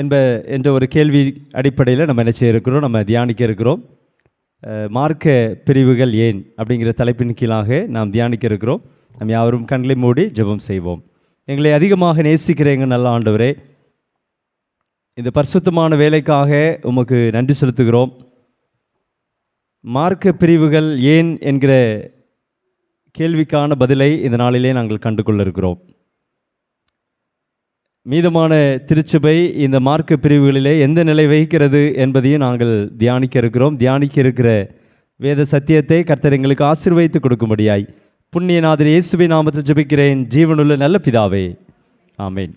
என்ப என்ற ஒரு கேள்வி அடிப்படையில் நம்ம என்ன செய்ய இருக்கிறோம்? நம்ம தியானிக்க இருக்கிறோம். மார்க்க பிரிவுகள் ஏன் அப்படிங்கிற தலைப்பின் கீழாக நாம் தியானிக்க இருக்கிறோம். நாம் யாவரும் கண்களை மூடி ஜெபம் செய்வோம். எங்களை அதிகமாக நேசிக்கிற எங்கள் நல்ல ஆண்டவரே இந்த பரிசுத்தமான வேலைக்காக உமக்கு நன்றி செலுத்துகிறோம். மார்க்க பிரிவுகள் ஏன் என்கிற கேள்விக்கான பதிலை இந்த நாளிலே நாங்கள் கண்டு கொள்ள இருக்கிறோம். மீதமான திருச்சபை இந்த மார்க்க பிரிவுகளிலே எந்த நிலை வகிக்கிறது என்பதையும் நாங்கள் தியானிக்க இருக்கிறோம். தியானிக்க இருக்கிற வேத சத்தியத்தை கர்த்தர் எங்களுக்கு ஆசிர்வதித்து கொடுக்கும்படியாய் புண்ணியநாதர் இயேசுவை நாமத்தில் ஜபிக்கிறேன். ஜீவனுள்ள நல்ல பிதாவே. ஆமேன்.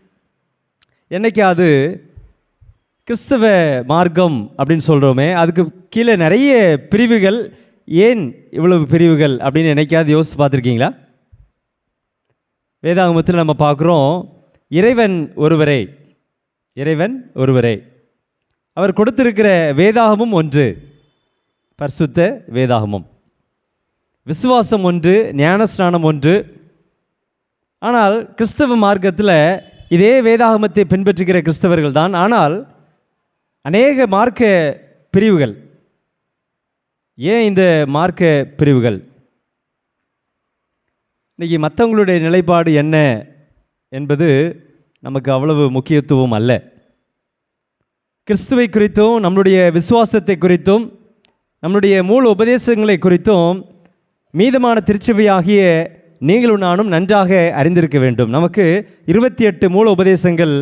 என்னைக்காவது கிறிஸ்தவ மார்க்கம் அப்படின்னு சொல்கிறோமே அதுக்கு கீழே நிறைய பிரிவுகள் ஏன் இவ்வளவு பிரிவுகள் அப்படின்னு என்னைக்காவது யோசித்து பார்த்துருக்கீங்களா? வேதாகமத்தில் நம்ம பார்க்குறோம் இறைவன் ஒருவரே. இறைவன் ஒருவரே. அவர் கொடுத்திருக்கிற வேதாகமும் ஒன்று. பரிசுத்த வேதாகமம். விசுவாசம் ஒன்று ஞானஸ்நானம் ஒன்று. ஆனால் கிறிஸ்தவ மார்க்கத்தில் இதே வேதாகமத்தை பின்பற்றுகிற கிறிஸ்தவர்கள் தான் ஆனால் அநேக மார்க்க பிரிவுகள். ஏன் இந்த மார்க்க பிரிவுகள்? இன்றைக்கி மற்றவங்களுடைய நிலைப்பாடு என்ன என்பது நமக்கு அவ்வளவு முக்கியத்துவம் அல்ல. கிறிஸ்துவை குறித்தும் நம்முடைய விசுவாசத்தை குறித்தும் நம்முடைய மூல உபதேசங்களை குறித்தும் மீதமான திருச்சபையாகிய நீங்களும் நானும் நன்றாக அறிந்திருக்க வேண்டும். நமக்கு இருபத்தி எட்டு மூல உபதேசங்கள்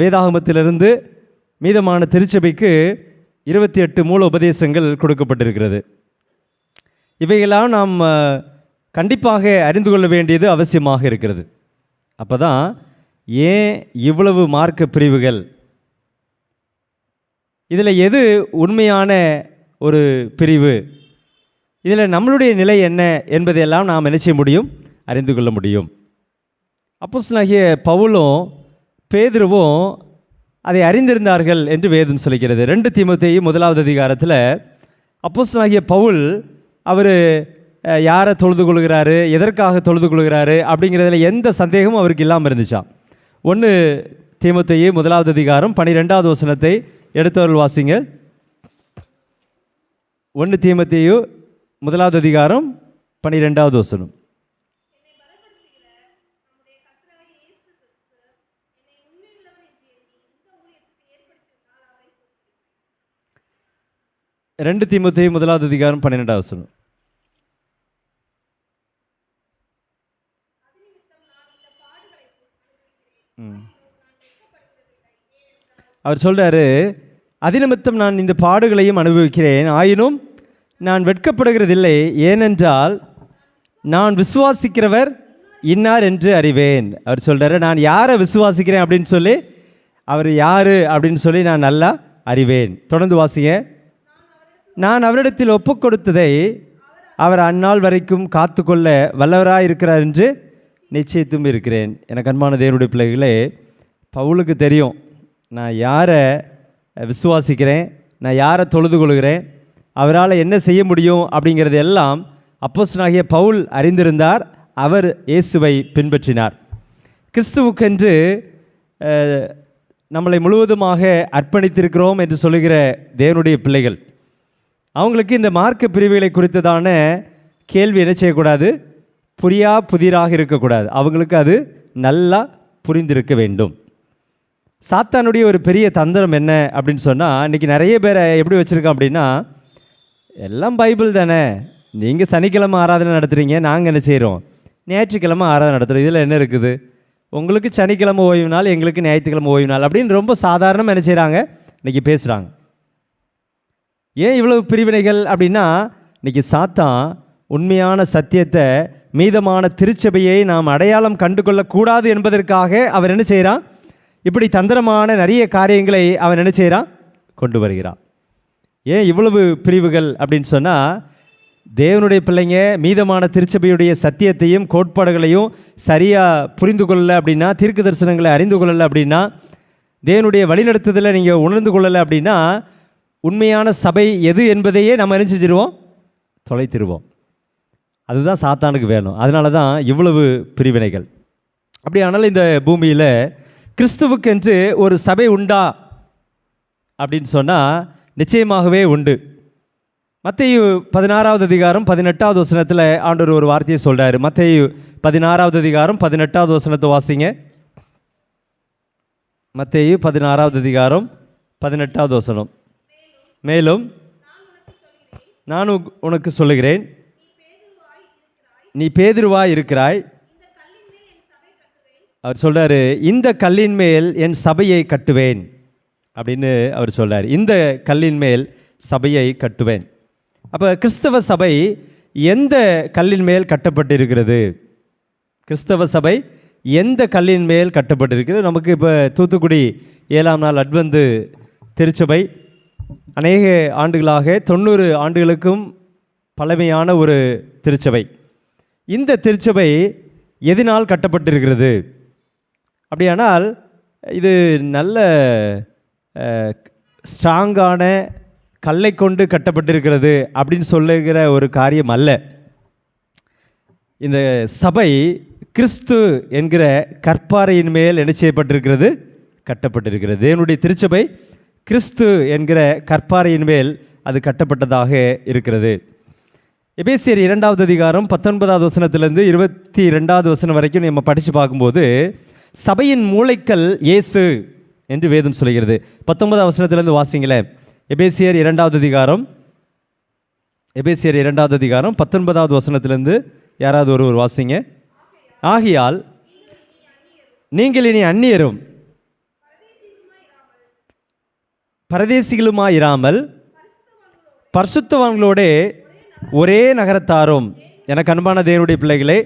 வேதாகமத்திலிருந்து மீதமான திருச்சபைக்கு இருபத்தி எட்டு மூல உபதேசங்கள் கொடுக்கப்பட்டிருக்கிறது. இவைகளாம் நாம் கண்டிப்பாக அறிந்து கொள்ள வேண்டியது அவசியமாக இருக்கிறது. அப்போ தான் ஏன் இவ்வளவு மார்க்க பிரிவுகள்? இதில் எது உண்மையான ஒரு பிரிவு? இதில் நம்மளுடைய நிலை என்ன என்பதையெல்லாம் நாம் நினைச்ச முடியும்? அறிந்து கொள்ள முடியும். அப்போஸ்னாகிய பவுலும் பேதுருவும் அதை அறிந்திருந்தார்கள் என்று வேதம் சொல்கிறது. ரெண்டு தீமோத்தேயு முதலாவது அதிகாரத்தில் அப்போஸ்னாகிய பவுல் அவர் யாரை தொழுது கொள்கிறாரு எதற்காக தொழுது கொள்கிறாரு அப்படிங்கிறதுல எந்த சந்தேகமும் அவருக்கு இல்லாமல் இருந்துச்சாம். ஒன்று தீமத்தையே முதலாவது அதிகாரம் பனிரெண்டாவது வசனத்தை எடுத்தவர்கள் வாசிங்க. ஒன்று தீமத்தையோ முதலாவது அதிகாரம் பனிரெண்டாவது வசனம். ரெண்டு தீமத்தையும் முதலாவது அதிகாரம் பன்னிரெண்டாவது வசனம். அவர் சொல்கிறாரு அதிநிமித்தம் நான் இந்த பாடுகளையும் அனுபவிக்கிறேன். ஆயினும் நான் வெட்கப்படுகிறதில்லை. ஏனென்றால் நான் விசுவாசிக்கிறவர் இன்னார் என்று அறிவேன். அவர் சொல்கிறாரு நான் யாரை விசுவாசிக்கிறேன்? அப்படின்னு சொல்லி அவர் யார்? அப்படின்னு சொல்லி நான் நல்லா அறிவேன். தொடர்ந்து வாசிங்க. நான் அவரிடத்தில் ஒப்புக் கொடுத்ததை அவர் அந்நாள் வரைக்கும் காத்துக்கொள்ள வல்லவராக இருக்கிறார் என்று நிச்சயித்தும் இருக்கிறேன். எனக்கு அன்பான தேவனுடைய பிள்ளைகளே பவுலுக்கு தெரியும். நான் யாரை விசுவாசிக்கிறேன் நான் யாரை தொழுது கொள்கிறேன் அவரால் என்ன செய்ய முடியும் அப்படிங்கிறது எல்லாம் அப்போஸ்தலனாகிய பவுல் அறிந்திருந்தார் அவர் இயேசுவை பின்பற்றினார். கிறிஸ்துவுக்கென்று நம்மளை முழுவதுமாக அர்ப்பணித்திருக்கிறோம் என்று சொல்லுகிற தேவனுடைய பிள்ளைகள். அவங்களுக்கு இந்த மார்க்க பிரிவுகளை குறித்ததான கேள்வி என்ன செய்யக்கூடாது? புரியா புதிராக இருக்கக்கூடாது. அவங்களுக்கு அது நல்லா புரிந்திருக்க வேண்டும். சாத்தானுடைய ஒரு பெரிய தந்திரம் என்ன அப்படின்னு சொன்னால் இன்றைக்கி நிறைய பேரை எப்படி வச்சுருக்கோம் அப்படின்னா எல்லாம் பைபிள் தானே. நீங்கள் சனிக்கிழமை ஆராதனை நடத்துகிறீங்க நாங்கள் என்ன செய்கிறோம் ஞாயிற்றுக்கிழமை ஆராதனை நடத்துகிறோம் இதில் என்ன இருக்குது? உங்களுக்கு சனிக்கிழமை ஓய்வு நாள் எங்களுக்கு ஞாயிற்றுக்கிழமை ஓய்வு நாள் அப்படின்னு ரொம்ப சாதாரணமாக என்ன செய்கிறாங்க இன்றைக்கி பேசுகிறாங்க ஏன் இவ்வளவு பிரிவினைகள் அப்படின்னா இன்னைக்கு சாத்தான் உண்மையான சத்தியத்தை மீதமான திருச்சபையை நாம் அடையாளம் கண்டு கொள்ளக்கூடாது என்பதற்காக அவர் என்ன செய்கிறான் இப்படி தந்திரமான நிறைய காரியங்களை அவன் என்ன செய்கிறான்? கொண்டு வருகிறான். ஏன் இவ்வளவு பிரிவுகள் அப்படின்னு சொன்னால் தேவனுடைய பிள்ளைங்க மீதமான திருச்சபையுடைய சத்தியத்தையும் கோட்பாடுகளையும் சரியாக புரிந்து கொள்ளலை அப்படின்னா தீர்க்க தரிசனங்களை அறிந்து கொள்ளலை அப்படின்னா தேவனுடைய வழிநடத்துதலை நீங்கள் உணர்ந்து கொள்ளலை அப்படின்னா உண்மையான சபை எது என்பதையே நம்ம என்ன செஞ்சிருவோம்? தொலைத்திருவோம். அதுதான் சாத்தானுக்கு வேணும். அதனால தான் இவ்வளவு பிரிவினைகள். அப்படியானால் இந்த பூமியில் கிறிஸ்துவுக்கென்று ஒரு சபை உண்டா? அப்படின்னு சொன்னால் நிச்சயமாகவே உண்டு. மத்தேயு பதினாறாவது அதிகாரம் பதினெட்டாவது வசனத்தில் ஆண்டவர் ஒரு வார்த்தையை சொல்கிறார் மத்தேயு பதினாறாவது அதிகாரம் பதினெட்டாவது வசனத்தை வாசிங்க. மத்தேயு பதினாறாவது அதிகாரம் பதினெட்டாவது வசனம். மேலும் நான் உனக்கு சொல்லுகிறேன். நீ பேதிருவாய் இருக்கிறாய். அவர் சொல்கிறாரு இந்த கல்லின் மேல் என் சபையை கட்டுவேன். அப்படின்னு அவர் சொல்கிறார் இந்த கல்லின் மேல் சபையை கட்டுவேன். அப்போ கிறிஸ்தவ சபை எந்த கல்லின் மேல் கட்டப்பட்டிருக்கிறது? கிறிஸ்தவ சபை எந்த கல்லின் மேல் கட்டப்பட்டிருக்கிறது? நமக்கு இப்போ தூத்துக்குடி ஏழாம் நாள் அட்வந்து திருச்சபை அநேக ஆண்டுகளாக தொண்ணூறு ஆண்டுகளுக்கும் பழமையான ஒரு திருச்சபை. இந்த திருச்சபை எதினால் கட்டப்பட்டிருக்கிறது? அப்படியானால் இது நல்ல ஸ்ட்ராங்கான கல்லை கொண்டு கட்டப்பட்டிருக்கிறது அப்படின்னு சொல்லுகிற ஒரு காரியம் அல்ல. இந்த சபை கிறிஸ்து என்கிற கற்பாறையின் மேல் என்ன செய்யப்பட்டிருக்கிறது? கட்டப்பட்டிருக்கிறது. தேவனுடைய திருச்சபை கிறிஸ்து என்கிற கற்பாறையின் மேல் அது கட்டப்பட்டதாக இருக்கிறது. எபேசியர் இரண்டாவது அதிகாரம் பத்தொன்பதாவது வசனத்திலேருந்து இருபத்தி ரெண்டாவது வசனம் வரைக்கும் நம்ம படித்து பார்க்கும்போது சபையின் மூளைக்கல் இயேசு என்று வேதம் சொல்கிறது. பத்தொன்பதாவது வசனத்திலிருந்து வாசிங்களேன் எபேசியர் இரண்டாவது அதிகாரம். எபேசியர் இரண்டாவது அதிகாரம் பத்தொன்பதாவது வசனத்திலிருந்து யாராவது ஒருவர் வாசிங்க. ஆகையால் நீங்கள் இனி அந்நியரும் பரதேசிகளுமாயிராமல் பரிசுத்தவான்களோடே ஒரே நகரத்தாரும் எனக்கு அன்பான தேவனுடைய பிள்ளைகளே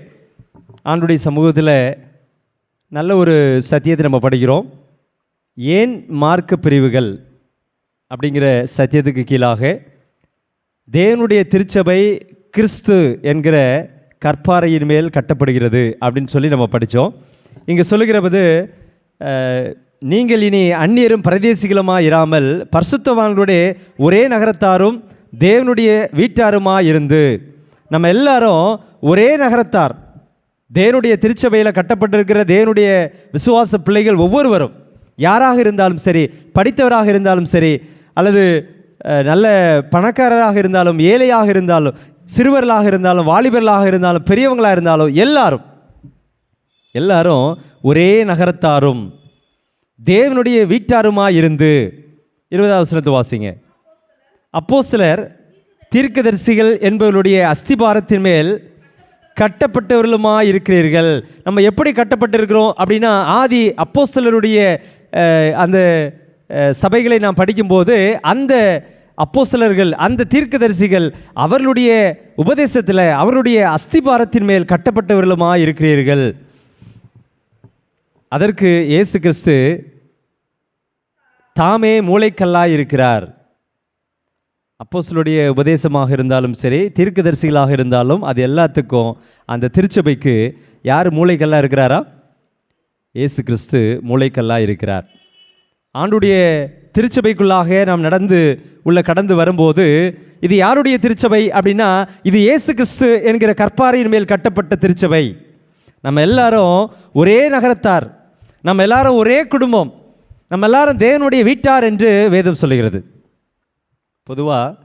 ஆண்டுடைய சமூகத்தில் நல்ல ஒரு சத்தியத்தை நம்ம படிக்கிறோம். ஏன் மார்க்க பிரிவுகள் அப்படிங்கிற சத்தியத்துக்கு கீழாக தேவனுடைய திருச்சபை கிறிஸ்து என்கிற கற்பாறையின் மேல் கட்டப்படுகிறது அப்படின்னு சொல்லி நம்ம படித்தோம் இங்கே சொல்லுகிறபது நீங்கள் இனி அந்நியரும் பிரதேசிகளுமா இராமல் பரிசுத்தவான்களுடைய ஒரே நகரத்தாரும் தேவனுடைய வீட்டாருமா இருந்து நம்ம எல்லாரும் ஒரே நகரத்தார். தேவனுடைய திருச்சபையில் கட்டப்பட்டிருக்கிற தேவனுடைய விசுவாச பிள்ளைகள் ஒவ்வொருவரும் யாராக இருந்தாலும் சரி படித்தவராக இருந்தாலும் சரி அல்லது நல்ல பணக்காரராக இருந்தாலும் ஏழையாக இருந்தாலும் சிறுவர்களாக இருந்தாலும் வாலிபர்களாக இருந்தாலும் பெரியவங்களாக இருந்தாலும் எல்லாரும் எல்லாரும் ஒரே நகரத்தாரும் தேவனுடைய வீட்டாருமா இருந்து இருபதாவது சிலத்து வாசிங்க. அப்போஸ்தலர் தீர்க்கதரிசிகள் என்பவர்களுடைய அஸ்திபாரத்தின் மேல் கட்டப்பட்டவர்களுமா இருக்கிறீர்கள் நம்ம எப்படி கட்டப்பட்டிருக்கிறோம் அப்படின்னா ஆதி அப்போஸ்தலருடைய அந்த சபைகளை நாம் படிக்கும்போது அந்த அப்போஸ்தலர்கள் அந்த தீர்க்கதரிசிகள் அவர்களுடைய உபதேசத்தில் அவருடைய அஸ்திபாரத்தின் மேல் கட்டப்பட்டவர்களுமா இருக்கிறீர்கள் அதற்கு இயேசு கிறிஸ்து தாமே மூளைக்கல்லாய் இருக்கிறார் அப்போஸ்லுடைய உபதேசமாக இருந்தாலும் சரி தீர்க்கதரிசிகளாக இருந்தாலும் அது எல்லாத்துக்கும் அந்த திருச்சபைக்கு யார் மூளைக்கல்லாக இருக்கிறாரா? இயேசு கிறிஸ்து மூளைக்கல்லா இருக்கிறார். ஆண்டுடைய திருச்சபைக்குள்ளாக நாம் நடந்து உள்ள கடந்து வரும்போது இது யாருடைய திருச்சபை அப்படின்னா இது இயேசு கிறிஸ்து என்கிற கற்பாரையின் மேல் கட்டப்பட்ட திருச்சபை. நம்ம எல்லாரும் ஒரே நகரத்தார். நம்ம எல்லாரும் ஒரே குடும்பம். நம்ம எல்லாரும் தேவனுடைய வீட்டார் என்று வேதம் சொல்லுகிறது. பொதுவாக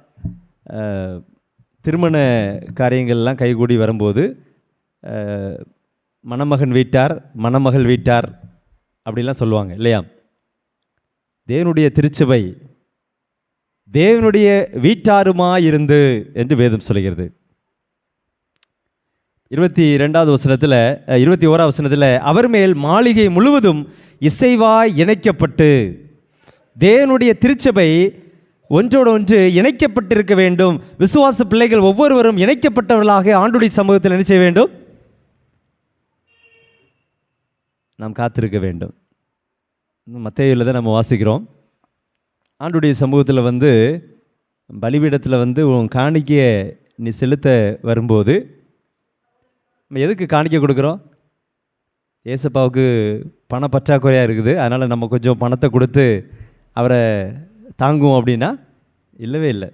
திருமண காரியங்கள்லாம் கைகூடி வரும்போது மணமகன் வீட்டார் மணமகள் வீட்டார் அப்படிலாம் சொல்லுவாங்க இல்லையா? தேவனுடைய திருச்சபை தேவனுடைய வீட்டாருமாயிருந்து என்று வேதம் சொல்கிறது இருபத்தி ரெண்டாவது வசனத்தில் இருபத்தி ஓராவது வசனத்தில் அவர் மேல் மாளிகை முழுவதும் இசைவாய் இணைக்கப்பட்டு தேவனுடைய திருச்சபை ஒன்றோடு ஒன்று இணைக்கப்பட்டிருக்க வேண்டும். விசுவாச பிள்ளைகள் ஒவ்வொருவரும் இணைக்கப்பட்டவர்களாக ஆண்டுடைய சமூகத்தில் என்ன செய்ய வேண்டும்? நாம் காத்திருக்க வேண்டும். மத்தையில் தான் நம்ம வாசிக்கிறோம். ஆண்டுடைய சமூகத்தில் வந்து பலிபீடத்தில் வந்து உன் காணிக்கையை நீ செலுத்த வரும்போது நம்ம எதுக்கு காணிக்க கொடுக்குறோம்? ஏசப்பாவுக்கு பண பற்றாக்குறையாக இருக்குது. அதனால் நம்ம கொஞ்சம் பணத்தை கொடுத்து அவரை தாங்குவோம் அப்படின்னா இல்லவே இல்லை.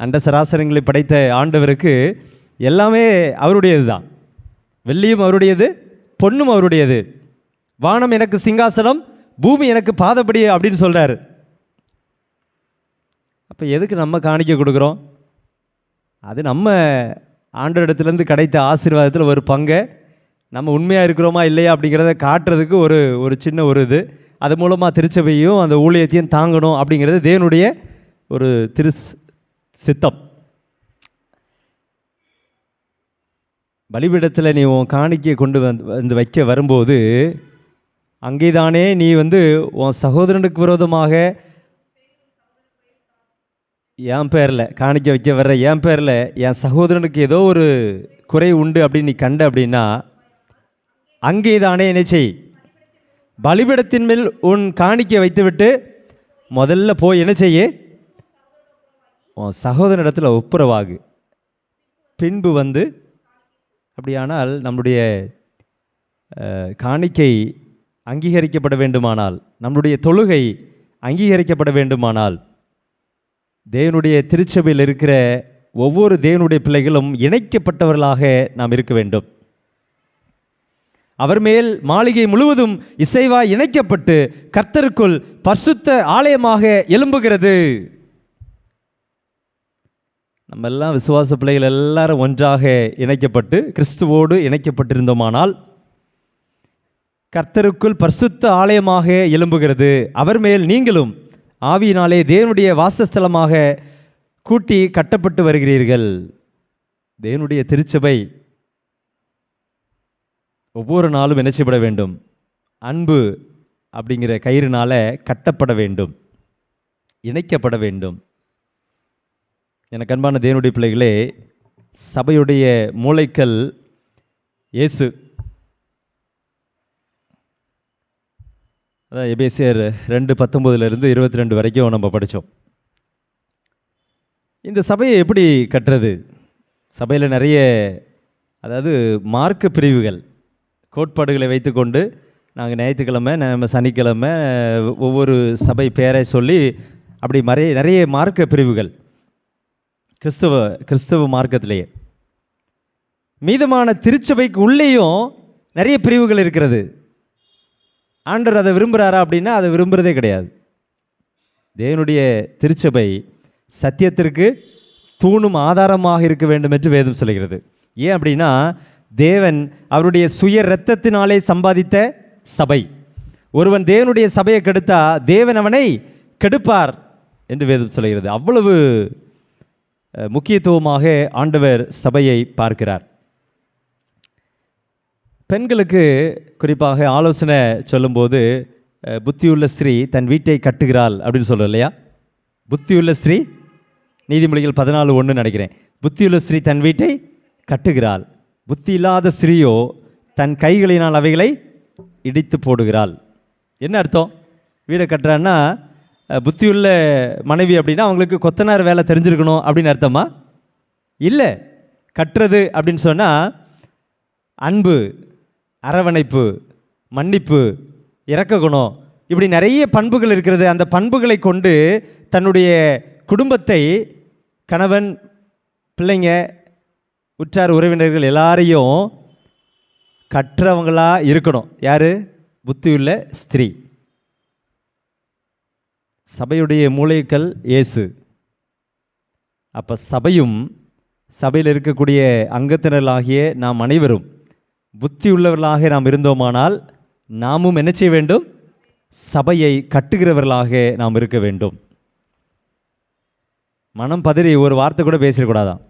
அண்ட சராசரங்களை படைத்த ஆண்டவருக்கு எல்லாமே அவருடையது தான். வெள்ளியும் அவருடையது பொண்ணும் அவருடையது. வானம் எனக்கு சிங்காசனம் பூமி எனக்கு பாதப்படி அப்படின்னு சொல்கிறார் அப்போ எதுக்கு நம்ம காணிக்க கொடுக்குறோம்? அது நம்ம ஆண்டவரிடத்துலேருந்து கிடைத்த ஆசீர்வாதத்தில் ஒரு பங்கை நம்ம உண்மையாக இருக்கிறோமா இல்லையா அப்படிங்கிறத காட்டுறதுக்கு ஒரு ஒரு சின்ன ஒரு இது. அது மூலமாக திருச்சபையும் அந்த ஊழியத்தையும் தாங்கணும் அப்படிங்கிறது தேவனுடைய ஒரு திரு சித்தம் பலிபீடத்தில் நீ உன் காணிக்கையை கொண்டு வந்து வந்து வைக்க வரும்போது அங்கேதானே நீ வந்து உன் சகோதரனுக்கு விரோதமாக என் பேரில் காணிக்க வைக்க வர்ற என் பேரில் என் சகோதரனுக்கு ஏதோ ஒரு குறை உண்டு அப்படின்னு நீ கண்ட அப்படின்னா அங்கே தானே என்ன செய். பலிபிடத்தின் மேல் உன் காணிக்க வைத்துவிட்டு முதல்ல போய் என்ன செய்ய? உன் சகோதரனிடத்தில் ஒப்புரவாகு. பின்பு வந்து அப்படியானால் நம்முடைய காணிக்கை அங்கீகரிக்கப்பட வேண்டுமானால் நம்முடைய தொழுகை அங்கீகரிக்கப்பட வேண்டுமானால் தேவனுடைய திருச்சபையில் இருக்கிற ஒவ்வொரு தேவனுடைய பிள்ளைகளும் இணைக்கப்பட்டவர்களாக நாம் இருக்க வேண்டும். அவர் மேல் மாளிகை முழுவதும் இசைவாய் இணைக்கப்பட்டு கர்த்தருக்குள் பரிசுத்த ஆலயமாக எழும்புகிறது. நம்ம எல்லாம் விசுவாச பிள்ளைகள் எல்லாரும் ஒன்றாக இணைக்கப்பட்டு கிறிஸ்துவோடு இணைக்கப்பட்டிருந்தோமானால் கர்த்தருக்குள் பரிசுத்த ஆலயமாக எழும்புகிறது. அவர் மேல் நீங்களும் ஆவியினாலே தேவனுடைய வாசஸ்தலமாக கூட்டி கட்டப்பட்டு வருகிறீர்கள். தேவனுடைய திருச்சபை ஒவ்வொரு நாளும் என்ன செய்யப்பட வேண்டும்? அன்பு அப்படிங்கிற கயிறுனால கட்டப்பட வேண்டும். இணைக்கப்பட வேண்டும். எனக்கு அன்பான தேவனுடைய பிள்ளைகளே சபையுடைய மூளைக்கல் இயேசு. அதான் எபேசியர் ரெண்டு பத்தொம்போதுலேருந்து இருபத்தி ரெண்டு வரைக்கும் நம்ம படித்தோம். இந்த சபையை எப்படி கட்டுறது? சபையில் நிறைய அதாவது மார்க்க பிரிவுகள் கோட்பாடுகளை வைத்துக்கொண்டு நாங்கள் ஞாயிற்றுக்கிழமை நம்ம சனிக்கிழமை ஒவ்வொரு சபை பேரை சொல்லி அப்படி மறைய நிறைய மார்க்க பிரிவுகள் கிறிஸ்தவ கிறிஸ்தவ மார்க்கத்திலேயே. மீதமான திருச்சபைக்கு உள்ளேயும் நிறைய பிரிவுகள் இருக்கிறது. ஆண்டர் அதை விரும்புகிறாரா அப்படின்னா அதை விரும்புகிறதே கிடையாது. தேவனுடைய திருச்சபை சத்தியத்திற்கு தூணும் ஆதாரமாக இருக்க வேண்டும் என்று வேதம் சொல்கிறது ஏன் அப்படின்னா தேவன் அவருடைய சுய இரத்தத்தினாலே சம்பாதித்த சபை. ஒருவன் தேவனுடைய சபையை கெடுத்தா தேவன் அவனை கெடுப்பார் என்று வேதம் சொல்கிறது அவ்வளவு முக்கியத்துவமாக ஆண்டவர் சபையை பார்க்கிறார். பெண்களுக்கு குறிப்பாக ஆலோசனை சொல்லும்போது புத்தியுள்ள ஸ்ரீ தன் வீட்டை கட்டுகிறாள் அப்படின்னு சொல்கிறோம் இல்லையா? புத்தியுள்ள ஸ்ரீ நீதிமொழிகள் பதினாலு ஒன்று நினைக்கிறேன். புத்தியுள்ள ஸ்ரீ தன் வீட்டை கட்டுகிறாள். புத்தி இல்லாத ஸ்திரீயோ தன் கைகளினால் அவைகளை இடித்து போடுகிறாள். என்ன அர்த்தம்? வீடை கட்டுறான்னா புத்தியுள்ள மனைவி அப்படின்னா அவங்களுக்கு கொத்தனார் வேலை தெரிஞ்சிருக்கணும் அப்படின்னு அர்த்தமா? இல்லை. கட்டுறது அப்படின்னு சொன்னால் அன்பு அரவணைப்பு மன்னிப்பு இறக்க குணம் இப்படி நிறைய பண்புகள் இருக்கிறது. அந்த பண்புகளை கொண்டு தன்னுடைய குடும்பத்தை கணவன் பிள்ளைங்க உற்றார் உறவினர்கள் எல்லாரையும் கற்றவங்களாக இருக்கணும். யார்? புத்தியுள்ள ஸ்திரீ. சபையுடைய மூளைக்கல் இயேசு. அப்போ சபையும் சபையில் இருக்கக்கூடிய அங்கத்தினர்களாகிய நாம் அனைவரும் புத்தி உள்ளவர்களாக நாம் இருந்தோமானால் நாமும் என்ன செய்ய வேண்டும்? சபையை கட்டுகிறவர்களாக நாம் இருக்க வேண்டும். மனம் பதறி ஒரு வார்த்தை கூட பேசிடக்கூடாதான்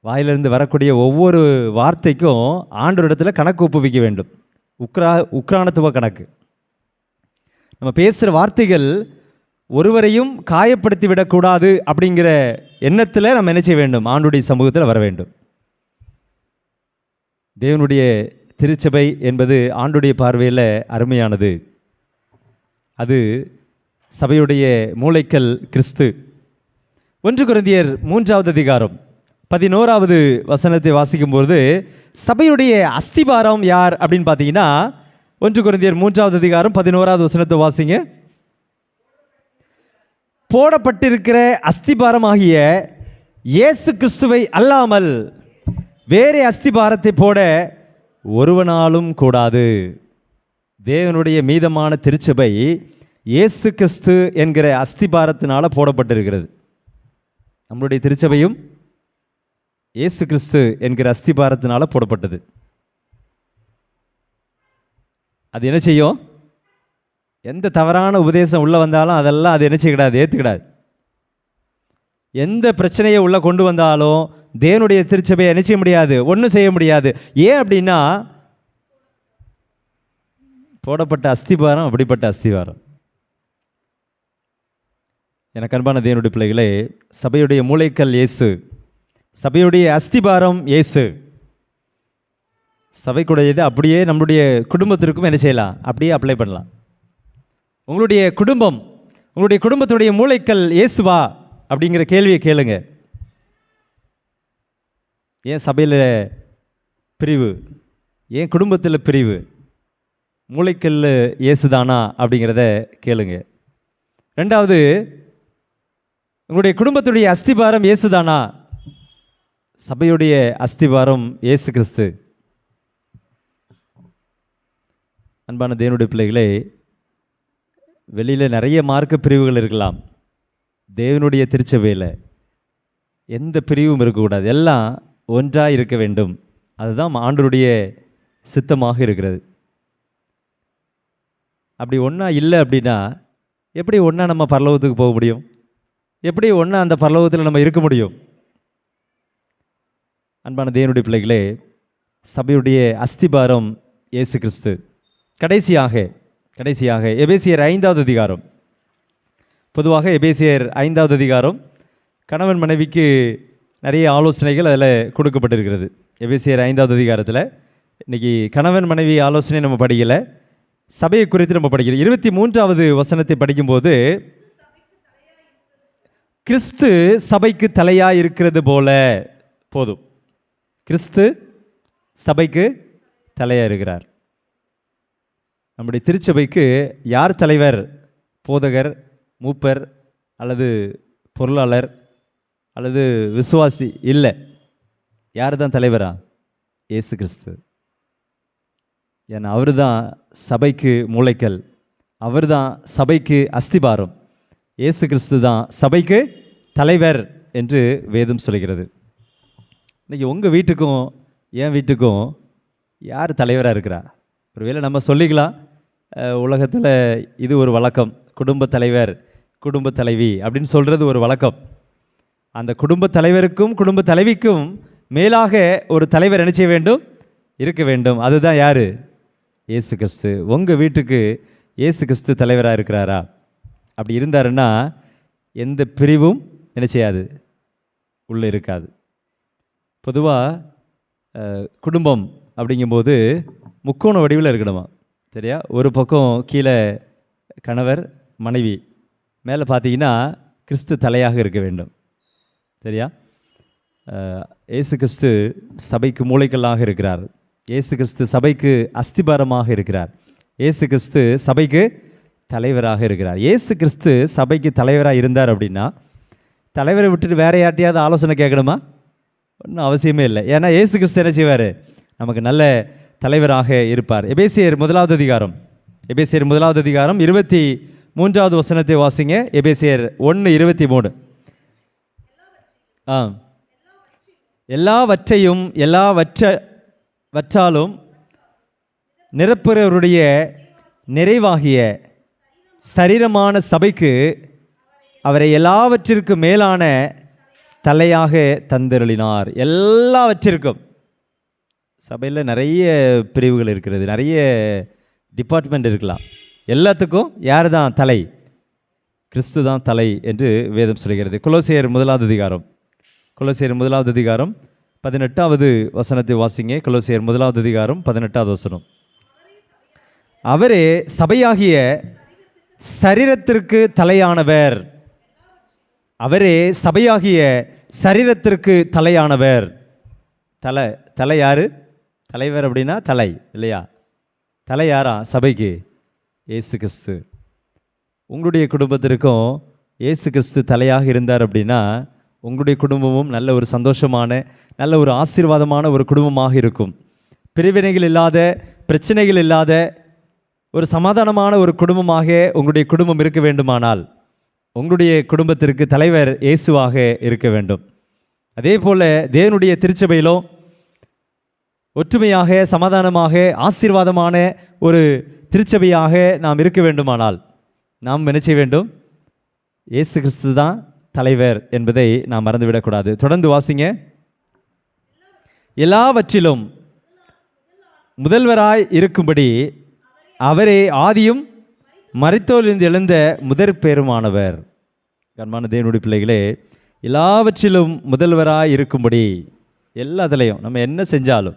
வாயிலிருந்து வரக்கூடிய ஒவ்வொரு வார்த்தைக்கும் ஆண்டோரிடத்தில் கணக்கு ஒப்புவிக்க வேண்டும். உக்ரா உக்ரானத்துவ கணக்கு. நம்ம பேசுகிற வார்த்தைகள் ஒருவரையும் காயப்படுத்தி விடக்கூடாது அப்படிங்கிற எண்ணத்தில் நம்ம என்ன செய்ய வேண்டும்? ஆண்டுடைய சமூகத்தில் வர வேண்டும். தேவனுடைய திருச்சபை என்பது ஆண்டுடைய பார்வையில் அருமையானது. அது சபையுடைய மூளைக்கல் கிறிஸ்து. ஒன்று குருந்தியர் மூன்றாவது அதிகாரம். பதினோராவது வசனத்தை வாசிக்கும்போது சபையுடைய அஸ்திபாரம் யார்? அப்படின்னு பார்த்தீங்கன்னா ஒன்று குருந்தியர் மூன்றாவது அதிகாரம் பதினோராவது வசனத்தை வாசிங்க. போடப்பட்டிருக்கிற அஸ்திபாரமாகிய இயேசு கிறிஸ்துவை அல்லாமல் வேறே அஸ்திபாரத்தை போட ஒருவனாலும் கூடாது. தேவனுடைய மீதமான திருச்சபை இயேசு கிறிஸ்து என்கிற அஸ்திபாரத்தினால் போடப்பட்டிருக்கிறது. நம்மளுடைய திருச்சபையும் இயேசு கிறிஸ்து என்கிற அஸ்திபாரத்தினால் போடப்பட்டது. அது என்ன செய்யும்? எந்த தவறான உபதேசம் உள்ளே வந்தாலும் அதெல்லாம் அது என்ன செய்யக்கூடாது? ஏற்றுக்கிடாது எந்த பிரச்சனையை உள்ளே கொண்டு வந்தாலும் தேவனுடைய திருச்சபையை என்ன செய்ய முடியாது? ஒன்றும் செய்ய முடியாது. ஏன் அப்படின்னா போடப்பட்ட அஸ்திபாரம் அப்படிப்பட்ட அஸ்திபாரம். எனக்கு அன்பான தேவனுடைய பிள்ளைகளே சபையுடைய மூளைக்கல் இயேசு சபையுடைய அஸ்திபாரம் இயேசு. சபைக்குடையது அப்படியே நம்மளுடைய குடும்பத்திற்கும் என்ன செய்யலாம்? அப்படியே அப்ளை பண்ணலாம். உங்களுடைய குடும்பம் உங்களுடைய குடும்பத்துடைய மூளைக்கல் இயேசுவா? அப்படிங்கிற கேள்வியை கேளுங்க. ஏன் சபையில் பிரிவு? ஏன் குடும்பத்தில் பிரிவு? மூளைக்கல் இயேசுதானா? அப்படிங்கிறத கேளுங்க. ரெண்டாவது உங்களுடைய குடும்பத்துடைய அஸ்திபாரம் இயேசுதானா? சபையுடைய அஸ்திவாரம் இயேசு கிறிஸ்து. அன்பான தேவனுடைய பிள்ளைகளே வெளியில் நிறைய மார்க்க பிரிவுகள் இருக்கலாம். தேவனுடைய திருச்சபையில் எந்த பிரிவும் இருக்கக்கூடாது. எல்லாம் ஒன்றாக இருக்க வேண்டும். அதுதான் ஆண்டருடைய சித்தமாக இருக்கிறது. அப்படி ஒன்றா இல்லை அப்படின்னா எப்படி ஒன்றா நம்ம பரலோகத்துக்கு போக முடியும்? எப்படி ஒன்றா அந்த பரலோகத்தில் நம்ம இருக்க முடியும்? அன்பான தேவனுடைய பிள்ளைகளே சபையுடைய அஸ்திபாரம் இயேசு கிறிஸ்து. கடைசியாக கடைசியாக எபேசியர் ஐந்தாவது அதிகாரம். பொதுவாக எபேசியர் ஐந்தாவது அதிகாரம் கணவன் மனைவிக்கு நிறைய ஆலோசனைகள் அதில் கொடுக்கப்பட்டிருக்கிறது. எபேசியர் ஐந்தாவது அதிகாரத்தில் இன்னைக்கு கணவன் மனைவி ஆலோசனை நம்ம படிக்கலை சபையை குறித்து நம்ம படிக்கிறோம். இருபத்தி மூன்றாவது வசனத்தை படிக்கும்போது கிறிஸ்து சபைக்கு தலையாக இருக்கிறது போல போதும். கிறிஸ்து சபைக்கு தலையாக இருக்கிறார் நம்முடைய திருச்சபைக்கு யார் தலைவர்? போதகர் மூப்பர் அல்லது பொருளாளர் அல்லது விசுவாசி? இல்லை. யார் தான் தலைவரா? இயேசு கிறிஸ்து. ஏன்னா அவர் தான் சபைக்கு மூளைக்கல். அவர் தான் சபைக்கு அஸ்திபாரம். இயேசு கிறிஸ்து தான் சபைக்கு தலைவர் என்று வேதம் சொல்கிறது. இன்றைக்கி உங்கள் வீட்டுக்கும் என் வீட்டுக்கும் யார் தலைவராக இருக்கிறா? ஒருவேளை நம்ம சொல்லிக்கலாம். உலகத்தில் இது ஒரு வழக்கம். குடும்ப தலைவர் குடும்ப தலைவி அப்படின்னு சொல்கிறது ஒரு வழக்கம். அந்த குடும்ப தலைவருக்கும் குடும்ப தலைவிக்கும் மேலாக ஒரு தலைவர் என்ன வேண்டும்? இருக்க வேண்டும். அதுதான் யார்? ஏசு கிறிஸ்து. உங்கள் வீட்டுக்கு ஏசு கிறிஸ்து தலைவராக இருக்கிறாரா? அப்படி இருந்தாருன்னா எந்த பிரிவும் நினைச்சையாது உள்ளே இருக்காது. பொதுவாக குடும்பம் அப்படிங்கும்போது முக்கோண வடிவில் இருக்கணுமா? சரியா? ஒரு பக்கம் கீழே கணவர் மனைவி. மேலே பார்த்தீங்கன்னா கிறிஸ்து தலையாக இருக்க வேண்டும். சரியா? ஏசு இயேசு கிறிஸ்து சபைக்கு மூளைக்கல்லாக இருக்கிறார். ஏசு கிறிஸ்து சபைக்கு அஸ்திபாரமாக இருக்கிறார். ஏசு கிறிஸ்து சபைக்கு தலைவராக இருக்கிறார். ஏசு கிறிஸ்து சபைக்கு தலைவராக இருந்தார் அப்படின்னா தலைவரை விட்டுட்டு வேற யார்ட்டையாவது ஆலோசனை கேட்கணுமா? ஒன்றும் அவசியமே இல்லை. ஏன்னா ஏசு கிறிஸ்து என்ன செய்வார்? நமக்கு நல்ல தலைவராக இருப்பார். எபேசியர் முதலாவது அதிகாரம். எபேசியர் முதலாவது அதிகாரம் இருபத்தி மூன்றாவது வசனத்தை வாசிங்க. எபேசியர் ஒன்று இருபத்தி மூணு. ஆ. எல்லாவற்றையும் எல்லாவற்ற வற்றாலும் நிரப்புறவருடைய நிறைவாகிய சரீரமான சபைக்கு அவரை எல்லாவற்றிற்கு மேலான தலையாக தந்தருளினார். எல்லாவற்றிற்கும் சபையில் நிறைய பிரிவுகள் இருக்கிறது. நிறைய டிபார்ட்மெண்ட் இருக்கலாம். எல்லாத்துக்கும் யார் தான் தலை? கிறிஸ்து தான் தலை என்று வேதம் சொல்கிறது. குலோசியர் முதலாவது அதிகாரம். குலோசியர் முதலாவது அதிகாரம். பதினெட்டாவது வசனத்தை வாசிங்க. குலோசியர் முதலாவது அதிகாரம் பதினெட்டாவது வசனம். அவரே சபையாகிய சரீரத்திற்கு தலையானவர். அவரே சபையாகிய சரீரத்திற்கு தலையானவர். தலை தலை யார்? தலைவர் அப்படின்னா தலை இல்லையா? தலை யாரா? சபைக்கு. ஏசு கிறிஸ்து. உங்களுடைய குடும்பத்திற்கும் ஏசு கிறிஸ்து தலையாக இருந்தார் அப்படின்னா உங்களுடைய குடும்பமும் நல்ல ஒரு சந்தோஷமான நல்ல ஒரு ஆசீர்வாதமான ஒரு குடும்பமாக இருக்கும். பிரிவினைகள் இல்லாத பிரச்சனைகள் இல்லாத ஒரு சமாதானமான ஒரு குடும்பமாக உங்களுடைய குடும்பம் இருக்க வேண்டுமானால் உங்களுடைய குடும்பத்திற்கு தலைவர் இயேசுவாக இருக்க வேண்டும். அதே போல் தேவனுடைய திருச்சபையிலும் ஒற்றுமையாக சமாதானமாக ஆசீர்வாதமான ஒரு திருச்சபையாக நாம் இருக்க வேண்டுமானால் நாம் நினைச்ச வேண்டும்? இயேசு கிறிஸ்து தான் தலைவர் என்பதை நாம் மறந்துவிடக்கூடாது தொடர்ந்து வாசிங்க. எல்லாவற்றிலும் முதல்வராய் இருக்கும்படி அவரே ஆதியும் மறைத்தோலிருந்து எழுந்த முதற் பெருமானவர். கண்மான தேவனுடைய பிள்ளைகளே எல்லாவற்றிலும் முதல்வராக இருக்கும்படி எல்லாத்துலேயும் நம்ம என்ன செஞ்சாலும்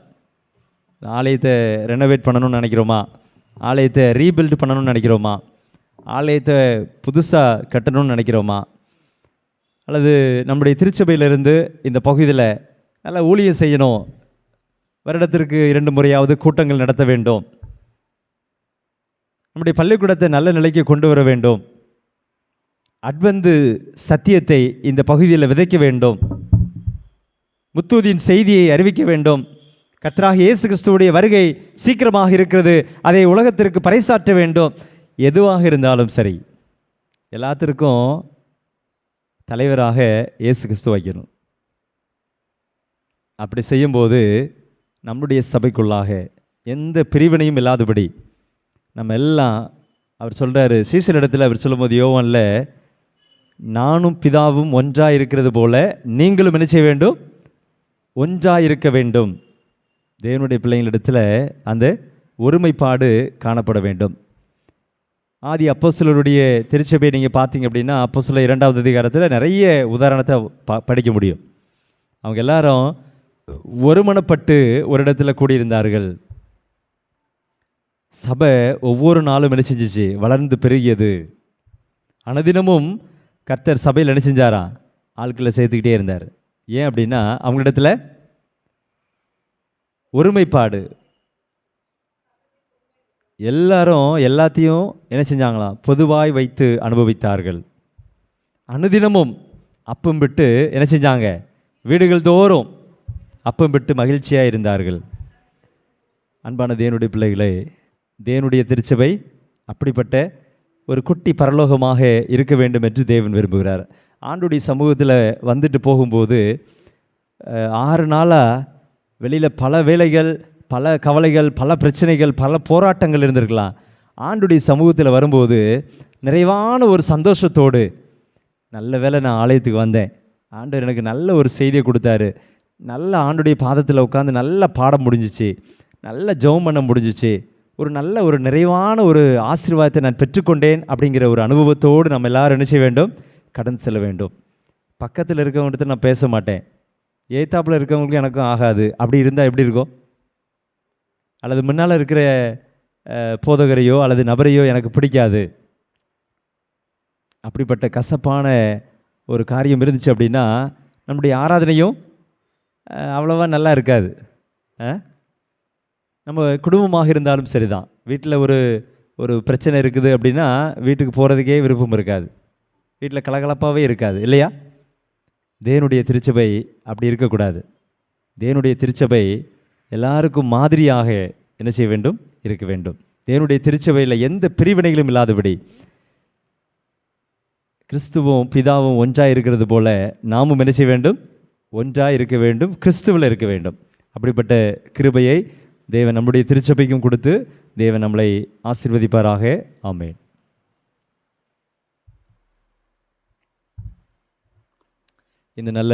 ஆலயத்தை ரெனோவேட் பண்ணணும்னு நினைக்கிறோமா? ஆலயத்தை ரீபில்ட் பண்ணணும்னு நினைக்கிறோமா? ஆலயத்தை புதுசாக கட்டணும்னு நினைக்கிறோமா? அல்லது நம்முடைய திருச்சபையிலிருந்து இந்த பகுதியில் நல்ல ஊழியம் செய்யணும் வருடத்திற்கு இரண்டு முறையாவது கூட்டங்கள் நடத்த வேண்டும். நம்முடைய பள்ளிக்கூடத்தை நல்ல நிலைக்கு கொண்டு வர வேண்டும். அட்வந்து சத்தியத்தை இந்த பகுதியில் விதைக்க வேண்டும். முத்தூதியின் செய்தியை அறிவிக்க வேண்டும். கர்த்தராக இயேசு கிறிஸ்துவுடைய வருகை சீக்கிரமாக இருக்கிறது. அதை உலகத்திற்கு பறைசாற்ற வேண்டும். எதுவாக இருந்தாலும் சரி எல்லாத்திற்கும் தலைவராக இயேசு கிறிஸ்து வைக்கணும். அப்படி செய்யும்போது நம்முடைய சபைக்குள்ளாக எந்த பிரிவினையும் இல்லாதபடி நம்ம எல்லாம் அவர் சொல்கிறாரு சீசனிடத்தில் அவர் சொல்லும்போது யோவனில் நானும் பிதாவும் ஒன்றாக இருக்கிறது போல நீங்களும் என்ன செய்ய வேண்டும்? ஒன்றாக இருக்க வேண்டும். தேவனுடைய பிள்ளைங்களிடத்தில் அந்த ஒருமைப்பாடு காணப்பட வேண்டும். ஆதி அப்போசிலருடைய திருச்சபையை நீங்கள் பார்த்தீங்க அப்படின்னா அப்போசில இரண்டாவது அதிகாரத்தில் நிறைய உதாரணத்தை ப படிக்க முடியும். அவங்க எல்லாரும் ஒருமனப்பட்டு ஒரு இடத்துல கூடியிருந்தார்கள். சபை ஒவ்வொரு நாளும் என்ன செஞ்சிச்சு? வளர்ந்து பெருகியது. அனதினமும் கர்த்தர் சபையில் என்ன செஞ்சாரா? ஆட்களை சேர்த்துக்கிட்டே இருந்தார். ஏன் அப்படின்னா அவங்களிடத்துல ஒருமைப்பாடு. எல்லாரும் எல்லாத்தையும் என்ன செஞ்சாங்களாம்? பொதுவாய் வைத்து அனுபவித்தார்கள். அனுதினமும் அப்பம் விட்டு என்ன செஞ்சாங்க? வீடுகள் தோறும் அப்பம் விட்டு மகிழ்ச்சியாக இருந்தார்கள். அன்பான தேவனுடைய பிள்ளைகளே தேவனுடைய திருச்சபை அப்படிப்பட்ட ஒரு குட்டி பரலோகமாக இருக்க வேண்டும் என்று தேவன் விரும்புகிறார். ஆண்டுடைய சமூகத்தில் வந்துட்டு போகும்போது ஆறு நாளாக வெளியில் பல வேலைகள் பல கவலைகள் பல பிரச்சனைகள் பல போராட்டங்கள் இருந்திருக்கலாம். ஆண்டுடைய சமூகத்தில் வரும்போது நிறைவான ஒரு சந்தோஷத்தோடு நல்ல வேளை நான் ஆலயத்துக்கு வந்தேன். ஆண்டவர் எனக்கு நல்ல ஒரு செய்தியை கொடுத்தாரு. நல்ல ஆண்டுடைய பாதத்தில் உட்காந்து நல்ல பாடம் முடிஞ்சிச்சு. நல்ல ஜெபம் பண்ண முடிஞ்சிச்சு. ஒரு நல்ல ஒரு நிறைவான ஒரு ஆசீர்வாதத்தை நான் பெற்றுக்கொண்டேன் அப்படிங்கிற ஒரு அனுபவத்தோடு நம்ம எல்லாரும் என்ன செய்ய வேண்டும்? கடன் செல்ல வேண்டும். பக்கத்தில் இருக்கவங்ககிட்ட நான் பேச மாட்டேன். ஏத்தாப்பில் இருக்கவங்களுக்கு எனக்கும் ஆகாது. அப்படி இருந்தால் எப்படி இருக்கும்? அல்லது முன்னால் இருக்கிற போதகரையோ அல்லது நபரையோ எனக்கு பிடிக்காது. அப்படிப்பட்ட கசப்பான ஒரு காரியம் இருந்துச்சு அப்படின்னா நம்முடைய ஆராதனையும் அவ்வளோவா நல்லா இருக்காது. ஆ நம்ம குடும்பமாக இருந்தாலும் சரிதான். வீட்டில் ஒரு ஒரு பிரச்சனை இருக்குது அப்படின்னா வீட்டுக்கு போகிறதுக்கே விருப்பம் இருக்காது. வீட்டில் கலகலப்பாகவே இருக்காது இல்லையா? தேவனுடைய திருச்சபை அப்படி இருக்கக்கூடாது. தேவனுடைய திருச்சபை எல்லாருக்கும் மாதிரியாக என்ன செய்ய வேண்டும்? இருக்க வேண்டும். தேவனுடைய திருச்சபையில் எந்த பிரிவினைகளும் இல்லாதபடி கிறிஸ்துவும் பிதாவும் ஒன்றாக இருக்கிறது போல் நாமும் என்ன செய்ய வேண்டும்? ஒன்றாக இருக்க வேண்டும். கிறிஸ்துவில் இருக்க வேண்டும். அப்படிப்பட்ட கிருபையை தேவன் நம்முடைய திருச்சபைக்கும் கொடுத்து தேவன் நம்மளை ஆசிர்வதிப்பாராக. ஆமேன். இந்த நல்ல